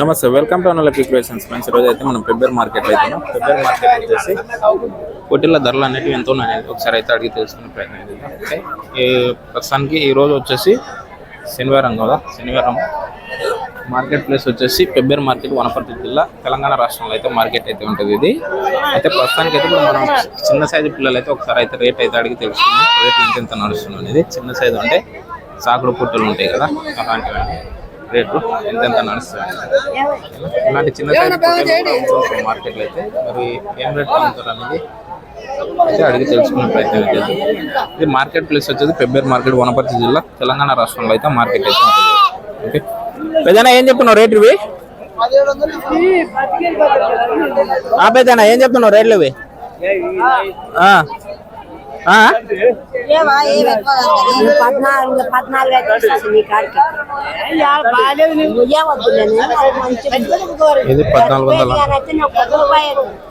నమస్తే welcome to అనలకి creations friends ఈరోజు అయితే మనం పెబ్బేర్ మార్కెట్ అయితే పెబ్బేర్ మార్కెట్ వచ్చేసి పొట్టిల ధరలు అనేవి ఎంత ఉన్నాయి ఒకసారి అయితే అడిగి తెలుసుకునే ప్రయత్నం ఓకే. ఈ ప్రస్తుతానికి ఈ రోజు వచ్చేసి శనివారం కదా? శనివారం. మార్కెట్ ప్లేస్ వచ్చేసి పెబ్బేర్ మార్కెట్ వనపర్తి జిల్లా తెలంగాణ రాష్ట్రంలో అయితే మార్కెట్ అయితే ఉంటుంది ఇది. అయితే ప్రస్తుతానికి అయితే ఇప్పుడు మనం చిన్న సైజు పిల్లలు అయితే ఒకసారి అయితే రేట్ అయితే అడిగి తెలుసుకుందాం. రేట్ ఎంత ఎంత నడుస్తుంది అనేది చిన్న సైజు అంటే సాకుడు పుట్టలు ఉంటాయి కదా అలాంటివి రేట్లు ఎంతెంత నడుస్తుంది? ఇలాంటి చిన్న సైజు మార్కెట్లో అయితే మరి ఏం రేట్ అమ్ముతారు అనేది అయితే అడిగి తెలుసుకునే ప్రయత్నం చేద్దాం. ఇది మార్కెట్ ప్లేస్ వచ్చేది పెబ్బేర్ మార్కెట్ వనపర్తి జిల్లా తెలంగాణ రాష్ట్రంలో అయితే మార్కెట్ అయితే ఓకే? పెద్దనా ఏం చెప్తున్నావు రేట్లు ఇవి? ఆ పెద్దనా ఏం చెప్తున్నావు రేట్లు ఇవి ఆ. ఆ? ఏవా ఏం ఎక్కువ కాదు. పద్నాలుగు పద్నాలుగు ఇది పద్నాలుగు వందల?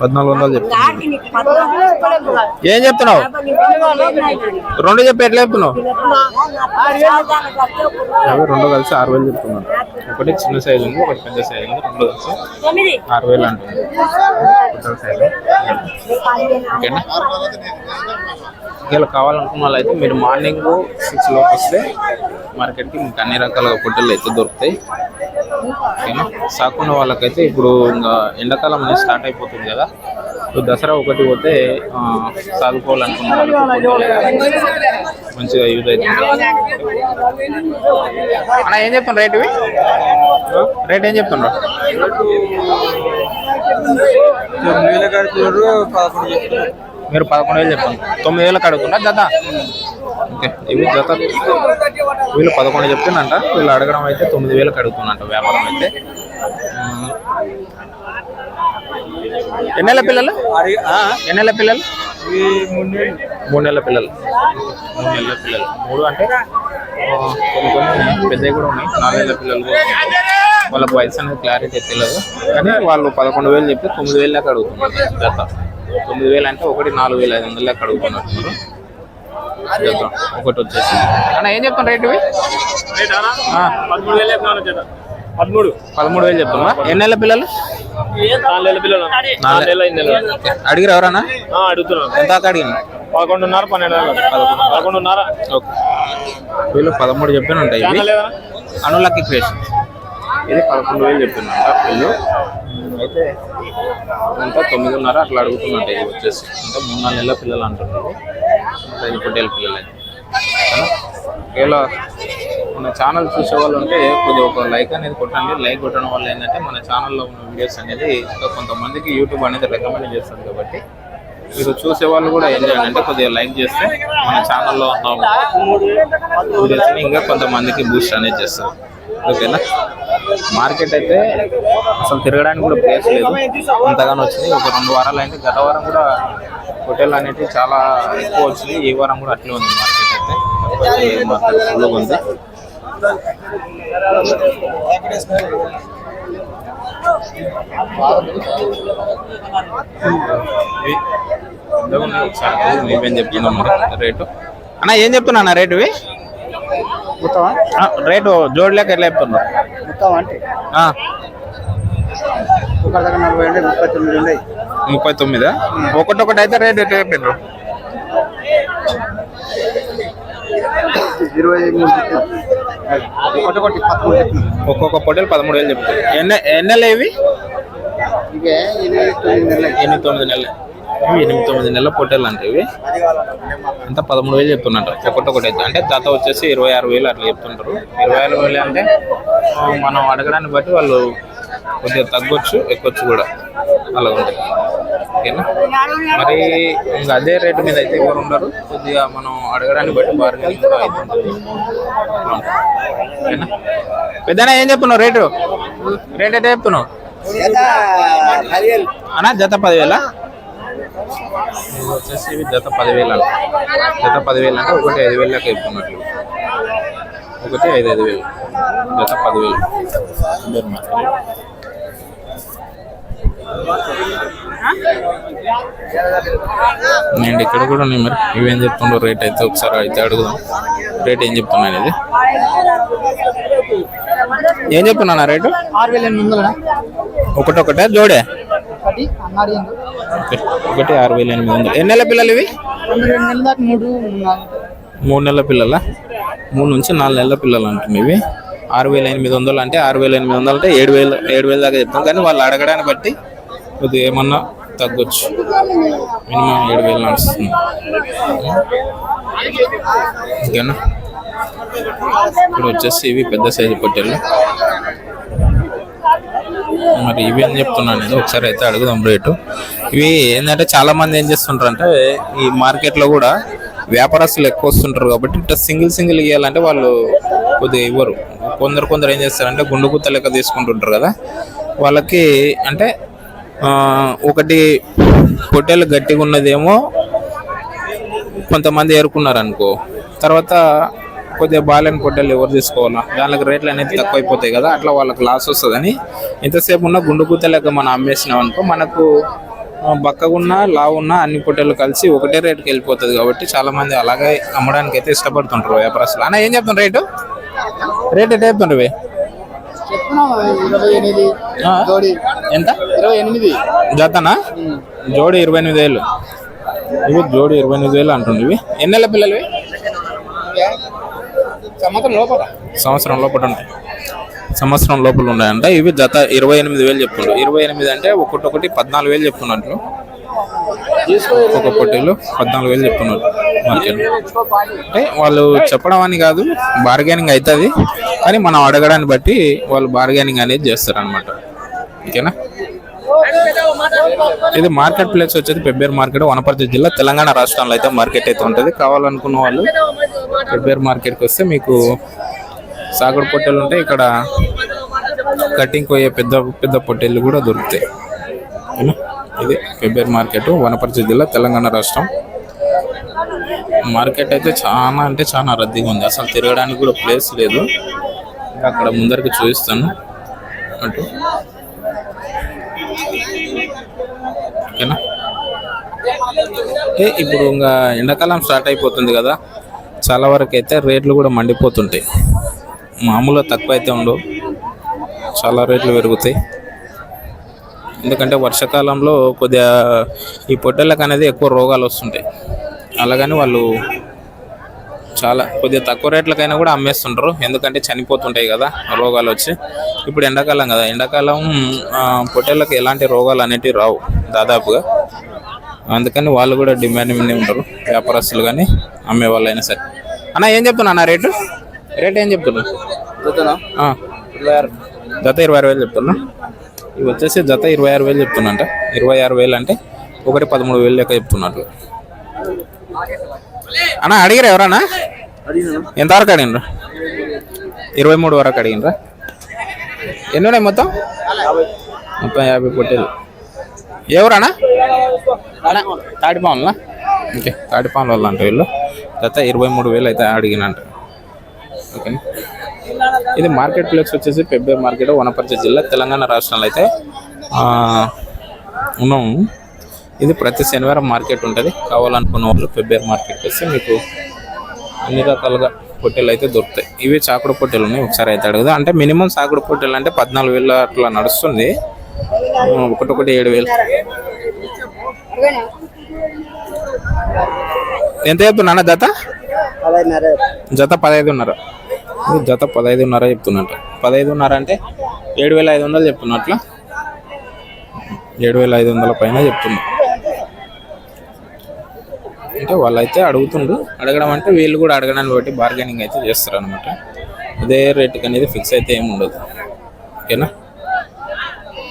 పద్నాలుగు వందలు. ఏం చెప్తున్నావు. రెండు చెప్పి ఎట్లా చెప్తున్నావు. అవి రెండు కలిసి ఆరు వేలు చెప్తున్నాను. ఒకటి చిన్న సైజు ఉంది ఒకటి పెద్ద సైజు ఉంది రెండు కలిసి ఆరు వేలు అంటుంది సైజు ఓకేనా? ఇలా కావాలనుకున్న వాళ్ళు అయితే మీరు మార్నింగ్ సిక్స్ లోపు వస్తే మార్కెట్కి మీకు అన్ని రకాల పొట్టెలు అయితే దొరుకుతాయి. ఓకేనా? సాకున్న వాళ్ళకైతే ఇప్పుడు ఇంకా ఎండాకాలం అనేది స్టార్ట్ అయిపోతుంది కదా. ఇప్పుడు దసరా ఒకటి పోతే ఆ, చదువుకోవాలనుకున్న మంచిగా యూజ్ అవుతుంది. అన్న ఏం చెప్తున్నారు రేట్ రేట్ ఏం చెప్తున్నారు. మీరు పదకొండు వేలు చెప్పండి. తొమ్మిది వేలకు అడుగుతున్నా? జత? ఓకే ఇవి జత. వీళ్ళు పదకొండు చెప్తున్నంట వీళ్ళు అడగడం అయితే తొమ్మిది వేలకు అడుగుతున్నట్ట వ్యాపారం అయితే. ఎన్నెల పిల్లలు? ఎన్నెల పిల్లలు? మూడు నెలల పిల్లలు. మూడు నెలల పిల్లలు. మూడు అంటే కొన్ని కొన్ని పెద్దవి కూడా ఉన్నాయి. నాలుగు పిల్లలు వాళ్ళ వాళ్ళకి వయసు అనేది క్లారిటీ తెలియదు కానీ వాళ్ళు పదకొండు వేలు చెప్పి తొమ్మిది వేలు దాకా అడుగుతున్నారు తొమ్మిది వేలు అంటే ఒకటి నాలుగు వేల ఐదు వందలు లెక్క అడుగుతున్నట్టున్నారు ఒకటి వచ్చేసి. అన్న ఏం చెప్తాను రేట్ పదమూడు పదమూడు. వేలు చెప్తున్నా ఎన్ని నెలల పిల్లలు? నాలుగు వేల పిల్లలు నాలుగు నెలలు. ఐదు నెలలు ఓకే. అడిగిరు ఎవరన్నా? ఆ, అడుగుతున్నాను. ఎంత దాకా అడిగిన? పదకొండున్నర పన్నెండు పదకొండున్నర. ఓకే. వీళ్ళు పదమూడు చెప్పిన ఉంటాయి అనులకి క్రియేషన్. ఇది పదకొండు వేలు చెప్తున్నా వీళ్ళు. అయితే అంతా తొమ్మిదిన్నర అట్లా అడుగుతున్నట్టు ఇది వచ్చేసి. అంటే మూడు నాలుగు నెలల పిల్లలు అంటున్నారు. ఐదు పొట్టేల పిల్లలు. ఒకవేళ మన ఛానల్ చూసే వాళ్ళు ఉంటే కొద్దిగా ఒక లైక్ అనేది కొట్టండి. లైక్ కొట్టడం వల్ల ఏంటంటే మన ఛానల్లో ఉన్న వీడియోస్ అనేది ఇంకా కొంతమందికి యూట్యూబ్ అనేది రికమెండ్ చేస్తుంది కాబట్టి మీరు చూసే వాళ్ళు కూడా ఏం చేయాలి అంటే కొద్దిగా లైక్ చేస్తే మన ఛానల్లో ఉన్న వీడియోస్ని ఇంకా కొంతమందికి బూస్ట్ అనేది చేస్తారు ఓకేనా మార్కెట్ అయితే అసలు తిరగడానికి కూడా ప్లేస్ లేదు అంతగానో వచ్చింది ఒక రెండు వారాలు అయితే గత వారం కూడా హోటల్ అనేటివి చాలా ఎక్కువ వచ్చింది ఈ వారం కూడా అట్లే ఉంది మార్కెట్ అయితే మార్కెట్ ఫుల్గా ఉంది ఇవి పెద్దగా ఉన్నాయి ఒకసారి అది నువ్వేం రేటు అన్న ఏం చెప్తున్నా రేటు జోడ్లేక ఎట్లా చెప్తున్నావు మొత్తం అంటే? ఆ, ఒక దగ్గర నలభై ఉండే ముప్పై తొమ్మిది ఉన్నాయి ముప్పై తొమ్మిదా? ఒకటొకటి అయితే రేట్ ఎట్లా చెప్పారు ఇరవై మూడు ఒకటి ఒకటి ఒక్కొక్క పొట్టేలు పదమూడు వేలు చెప్తారు. ఎన్ని ఎన్నెలు ఇవి? ఎనిమిది తొమ్మిది నెలలు. ఇవి ఎనిమిది తొమ్మిది నెలల పొట్టేలు అంటే ఇవి. అంతా పదమూడు వేలు చెప్తున్నట్టు. ఒకటొకటి అయితే. అంటే జత వచ్చేసి ఇరవై ఆరు వేలు అట్లా చెప్తుంటారు. ఇరవై ఆరు వేలు అంటే మనం అడగడాన్ని బట్టి వాళ్ళు కొద్దిగా తగ్గొచ్చు ఎక్కొచ్చు కూడా. అలా ఉంటుంది. ఓకేనా? మరి ఇంకా అదే రేటు మీద అయితే ఎవరు ఉండరు. కొద్దిగా మనం అడగడాన్ని బట్టి బార్గెనింగ్ కూడా అవుతుంటుంది. ఓకేనా? పెద్దనా ఏం చెప్తున్నావు రేటు? రేట్ అయితే చెప్తున్నావు. అన్నా జత పదివేల? ఇది వచ్చేసి ఇవి జత పదివేలు జత పదివేలు అంటే ఒకటి ఐదు వేలు లెక్క చెప్తున్నట్లు ఒకటి ఐదు ఐదు వేలు. జత పదివేలు. నేను ఇక్కడ కూడా ఉన్నాయి మరి ఇవేం చెప్తుండో రేట్ అయితే ఒకసారి అయితే అడుగుదాం. రేట్ ఏం చెప్తున్నాను ఇది ఏం చెప్తున్నా రేటు? ఆరు వేల ఎనిమిది వందలు ఒకటొకటే జోడే. ఒకటి ఆరు వేల ఎనిమిది వందలు. ఎన్ని నెలల పిల్లలు ఇవి? మూడు మూడు నెలల పిల్లల? మూడు నుంచి నాలుగు నెలల పిల్లలు అంటున్నాయి ఇవి. ఆరు వేల ఎనిమిది వందలు అంటే ఆరు వేల ఎనిమిది వందలు అంటే ఏడు వేలు ఏడు వేల దాకా చెప్తాం. కానీ వాళ్ళు అడగడాన్ని బట్టి కొద్దిగా ఏమన్నా తగ్గొచ్చు. మినిమం ఏడు వేలు నడుస్తుంది. ఓకేనా? ఇప్పుడు వచ్చేసి ఇవి పెద్ద సైజు పొట్టెలు మరి ఇవి అని చెప్తున్నాను నేను. ఒకసారి అయితే అడుగుదాం రేటు. ఇవి ఏంటంటే చాలా మంది ఏం చేస్తుంటారు అంటే ఈ మార్కెట్లో కూడా వ్యాపారస్తులు ఎక్కువ వస్తుంటారు కాబట్టి ఇట్లా సింగిల్ సింగిల్ ఇవ్వాలంటే వాళ్ళు కొద్దిగా ఇవ్వరు. కొందరు కొందరు ఏం చేస్తారంటే గుండు గుత్త లెక్క తీసుకుంటుంటారు కదా. వాళ్ళకి అంటే ఒకటి పొట్టెలు గట్టిగా ఉన్నదేమో కొంతమంది ఏరుకున్నారు అనుకో తర్వాత కొద్దిగా బాలేని పొట్టేలు ఎవరు తీసుకోవాలా? దానికి రేట్లు అనేది తక్కువ అయిపోతాయి కదా అట్లా వాళ్ళకి లాస్ వస్తుందని. ఎంతసేపు ఉన్న గుండు గుత్త లెక్క మనం అమ్మేసినాం అనుకో మనకు బక్కగున్నా లావున్నా అన్ని పొట్టేలు కలిసి ఒకటే రేటుకి వెళ్ళిపోతుంది కాబట్టి చాలా మంది అలాగే అమ్మడానికి అయితే ఇష్టపడుతుంటారు వ్యాపారస్తులు. అన్న ఏం చెప్తున్నారు రేటు? రేట్ ఎట్లా? జోడి. ఎంత? ఇరవై ఎనిమిది. జతనా? జోడి ఇరవై ఎనిమిది వేలు. ఇవి జోడి ఇరవై ఎనిమిది వేలు అంటుండే ఇవి. ఎన్ని నెలల పిల్లలు సంవత్సరం లోపల? సంవత్సరం లోపల ఉంటాయి. సంవత్సరం లోపల ఉన్నాయంట. ఇవి జత ఇరవై ఎనిమిది వేలు చెప్తుండ్రు. ఇరవై ఎనిమిది అంటే ఒక్కొక్కటి పద్నాలుగు వేలు చెప్తున్నట్లు ఒక్కొక్క పొట్టేలు పద్నాలుగు వేలు చెప్తున్నారు మార్కెట్ అంటే వాళ్ళు చెప్పడం అని కాదు బార్గెనింగ్ అవుతుంది కానీ మనం అడగడాన్ని బట్టి వాళ్ళు బార్గెనింగ్ అనేది చేస్తారు అనమాట ఓకేనా? ఇది మార్కెట్ ప్లేస్ వచ్చేది పెబ్బేరు మార్కెట్ వనపర్తి జిల్లా తెలంగాణ రాష్ట్రంలో అయితే మార్కెట్ అయితే ఉంటుంది. కావాలనుకున్న వాళ్ళు పెబ్బేరు మార్కెట్కి వస్తే మీకు సాగుడు పొట్టెలు ఉంటాయి. ఇక్కడ కటింగ్ పోయే పెద్ద పెద్ద పొట్టెలు కూడా దొరుకుతాయి. ఇది పెబ్బేర్ మార్కెట్ వనపర్తి జిల్లా తెలంగాణ రాష్ట్రం. మార్కెట్ అయితే చాలా అంటే చాలా రద్దీగా ఉంది. అసలు తిరగడానికి కూడా ప్లేస్ లేదు. అక్కడ ముందరికి చూపిస్తాను. అటు ఓకేనా కాబట్టి ఇప్పుడు ఇంకా ఎండాకాలం స్టార్ట్ అయిపోతుంది కదా. చాలా వరకు అయితే రేట్లు కూడా మండిపోతుంటాయి. మామూలుగా తక్కువ అయితే ఉండవు. చాలా రేట్లు పెరుగుతాయి. ఎందుకంటే వర్షాకాలంలో కొద్దిగా ఈ పొట్టేళ్ళకి అనేది ఎక్కువ రోగాలు వస్తుంటాయి. అలాగని వాళ్ళు చాలా కొద్దిగా తక్కువ రేట్లకైనా కూడా అమ్మేస్తుంటారు. ఎందుకంటే చనిపోతుంటాయి కదా రోగాలు వచ్చి. ఇప్పుడు ఎండాకాలం కదా. ఎండాకాలం పొట్టెళ్ళకి పొట్టేళ్ళకి ఎలాంటి రోగాలు అనేటివి రావు దాదాపుగా. అందుకని వాళ్ళు కూడా డిమాండ్ మీద ఉంటారు వ్యాపారస్తులు కానీ అమ్మే వాళ్ళైనా సరే. అన్న ఏం చెప్తున్నా అన్న రేటు? రేట్ ఏం చెప్తున్నా. జత ఇరవై ఆరు వేలు చెప్తున్నా. ఇవి వచ్చేసి జత ఇరవై ఆరు వేలు చెప్తున్నంట ఇరవై ఆరు వేలు అంటే ఒకటి పదమూడు వేలు లెక్క చెప్తున్నట్లు అన్న అడిగారు ఎవరన్నా? ఎంతవరకు అడిగినరా? ఇరవై మూడు వరకు అడిగినరా? ఎన్ని ఉన్నాయి మొత్తం? మొత్తం యాభై పొట్టేలు. ఎవరన్నా? తాడిపాములా ఓకే తాడిపాముల వాళ్ళు అంట వీళ్ళు. గత ఇరవై మూడు వేలు అయితే అడిగినంట. ఓకే. ఇది మార్కెట్ ప్లేస్ వచ్చేసి పెబ్బే మార్కెట్ వనపర్తి జిల్లా తెలంగాణ రాష్ట్రంలో అయితే ఉన్నాము. ఇది ప్రతి శనివారం మార్కెట్ ఉంటుంది. కావాలనుకున్న వాళ్ళు పెబ్బేర్ మార్కెట్ వస్తే మీకు అన్ని రకాలుగా పొట్టెలు అయితే దొరుకుతాయి. ఇవి చాకుడు పొట్టెలు ఉన్నాయి. ఒకసారి అయితే అడగదు. అంటే మినిమం చాకుడు పొట్టెలు అంటే పద్నాలుగు వేలు అట్లా నడుస్తుంది. ఒకటొకటి ఏడు వేలు. ఎంత చెప్తున్నా జత? జత పదహైదున్నర జత పదహైదున్నర చెప్తున్నట్ట. పదహైదున్నర అంటే ఏడు వేల ఐదు వందలు చెప్తున్నట్ల ఏడు వేల ఐదు వందల పైన చెప్తున్నా. అంటే వాళ్ళైతే అడుగుతుండ్రు. అడగడం అంటే వీళ్ళు కూడా అడగడాన్ని బట్టి బార్గెనింగ్ అయితే చేస్తారు అనమాట ఇదే రేటుకి అనేది ఫిక్స్ అయితే ఏమి ఉండదు ఓకేనా?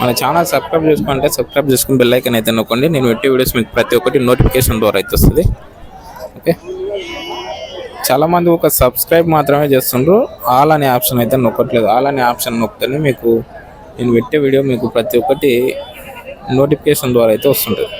మన ఛానల్ సబ్స్క్రైబ్ చేసుకుంటే సబ్స్క్రైబ్ చేసుకుని బెల్ ఐకన్ అయితే నొక్కండి. నేను పెట్టే వీడియోస్ మీకు ప్రతి ఒక్కటి నోటిఫికేషన్ ద్వారా అయితే వస్తుంది. ఓకే చాలామంది ఒక సబ్స్క్రైబ్ మాత్రమే చేస్తుండ్రు. ఆల్ అనే ఆప్షన్ అయితే నొక్కట్లేదు. ఆల్ అనే ఆప్షన్ నొక్కితేనే మీకు నేను పెట్టే వీడియో మీకు ప్రతి ఒక్కటి నోటిఫికేషన్ ద్వారా అయితే వస్తుంటుంది.